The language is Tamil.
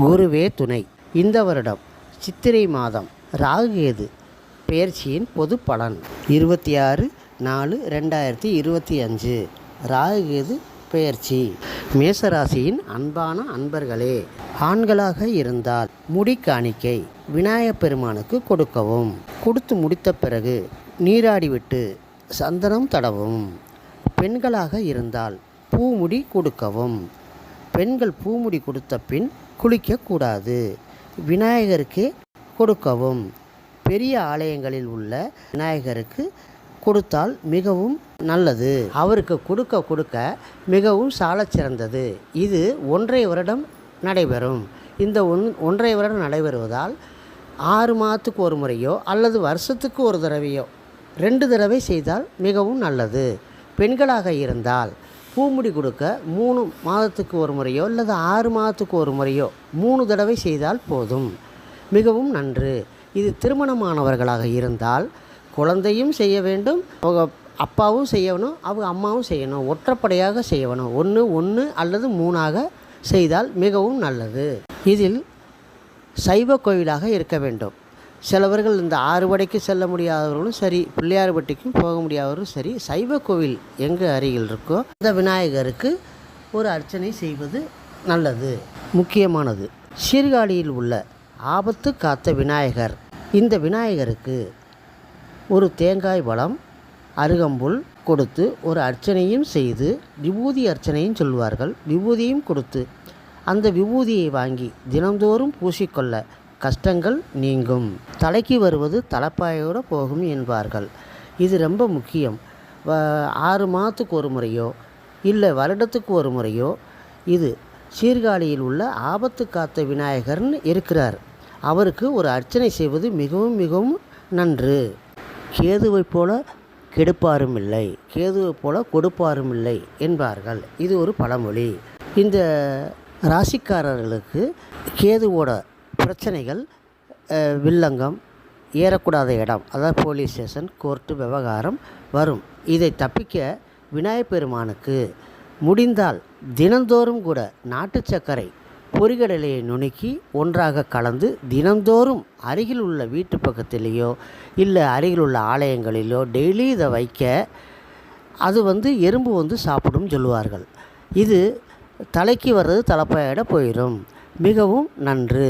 குருவே துணை. இந்த வருடம் சித்திரை மாதம் ராகுகேது பெயர்ச்சியின் பொது பலன். இருபத்தி ஆறு நாலு ரெண்டாயிரத்தி இருபத்தி அஞ்சு ராகுகேது பெயர்ச்சி. மேசராசியின் அன்பான அன்பர்களே ஆண்களாக இருந்தால் முடி காணிக்கை விநாயகப் பெருமானுக்கு கொடுக்கவும். கொடுத்து முடித்த பிறகு நீராடிவிட்டு சந்தனம் தடவும். பெண்களாக இருந்தால் பூமுடி கொடுக்கவும். பெண்கள் பூமுடி கொடுத்த பின் குளிக்கக்கூடாது. விநாயகருக்கு கொடுக்கவும். பெரிய ஆலயங்களில் உள்ள விநாயகருக்கு கொடுத்தால் மிகவும் நல்லது. அவருக்கு கொடுக்க கொடுக்க மிகவும் சாலச்சிறந்தது இது ஒன்றை வருடம் நடைபெறும். இந்த ஒன் ஒன்றை வருடம் நடைபெறுவதால் ஆறு மாதத்துக்கு ஒரு முறையோ அல்லது வருஷத்துக்கு ஒரு தடவையோ ரெண்டு தடவை செய்தால் மிகவும் நல்லது. பெண்களாக இருந்தால் பூமுடி கொடுக்க மூணு மாதத்துக்கு ஒரு முறையோ அல்லது ஆறு மாதத்துக்கு ஒரு முறையோ மூணு தடவை செய்தால் போதும். மிகவும் நன்று. இது திருமணமானவர்களாக இருந்தால் குழந்தையும் செய்ய வேண்டும் அவங்க அப்பாவும் செய்யணும் அவங்க அம்மாவும் செய்யணும் ஒற்றைப்படையாக செய்யணும். ஒன்று ஒன்று அல்லது மூணாக செய்தால் மிகவும் நல்லது. இதில் சைவ கோவிலாக இருக்க வேண்டும். சிலவர்கள் இந்த ஆறுபடைக்கு செல்ல முடியாதவர்களும் சரி பிள்ளையார்பட்டிக்கும் போக முடியாதவர்களும் சரி சைவ கோவில் எங்கே அருகில் இருக்கோ அந்த விநாயகருக்கு ஒரு அர்ச்சனை செய்வது நல்லது முக்கியமானது. சீர்காழியில் உள்ள ஆபத்து காத்த விநாயகர். இந்த விநாயகருக்கு ஒரு தேங்காய் பழம் அருகம்புல் கொடுத்து ஒரு அர்ச்சனையும் செய்து விபூதி அர்ச்சனையும் சொல்வார்கள். விபூதியும் கொடுத்து அந்த விபூதியை வாங்கி தினந்தோறும் பூசிக்கொள்ள கஷ்டங்கள் நீங்கும். தலைக்கு வருவது தலைப்பாயோடு போகும் என்பார்கள். இது ரொம்ப முக்கியம். ஆறு மாதத்துக்கு ஒரு முறையோ இல்லை வருடத்துக்கு ஒரு முறையோ இது சீர்காழியில் உள்ள ஆபத்து காத்த விநாயகர்னு இருக்கிறார். அவருக்கு ஒரு அர்ச்சனை செய்வது மிகவும் மிகவும் நன்று. கேதுவைப் போல கெடுப்பாரும் இல்லை. கேதுவைப் போல கொடுப்பாரும் இல்லை என்பார்கள். இது ஒரு பழமொழி. இந்த ராசிக்காரர்களுக்கு கேதுவோட பிரச்சனைகள் வில்லங்கம் ஏறக்கூடாத இடம். அதாவது போலீஸ் ஸ்டேஷன் கோர்ட்டு விவகாரம் வரும். இதை தப்பிக்க விநாயகப் பெருமானுக்கு முடிந்தால் தினந்தோறும் கூட நாட்டு சர்க்கரை பொரிகடலையை நுணுக்கி ஒன்றாக கலந்து தினந்தோறும் அருகில் உள்ள வீட்டு பக்கத்திலேயோ இல்லை அருகில் உள்ள ஆலயங்களிலோ டெய்லி இதை வைக்க அது வந்து எறும்பு வந்து சாப்பிடும் சொல்லுவார்கள். இது தலைக்கு வர்றது தலைப்பாயிட போயிடும் மிகவும் நன்று.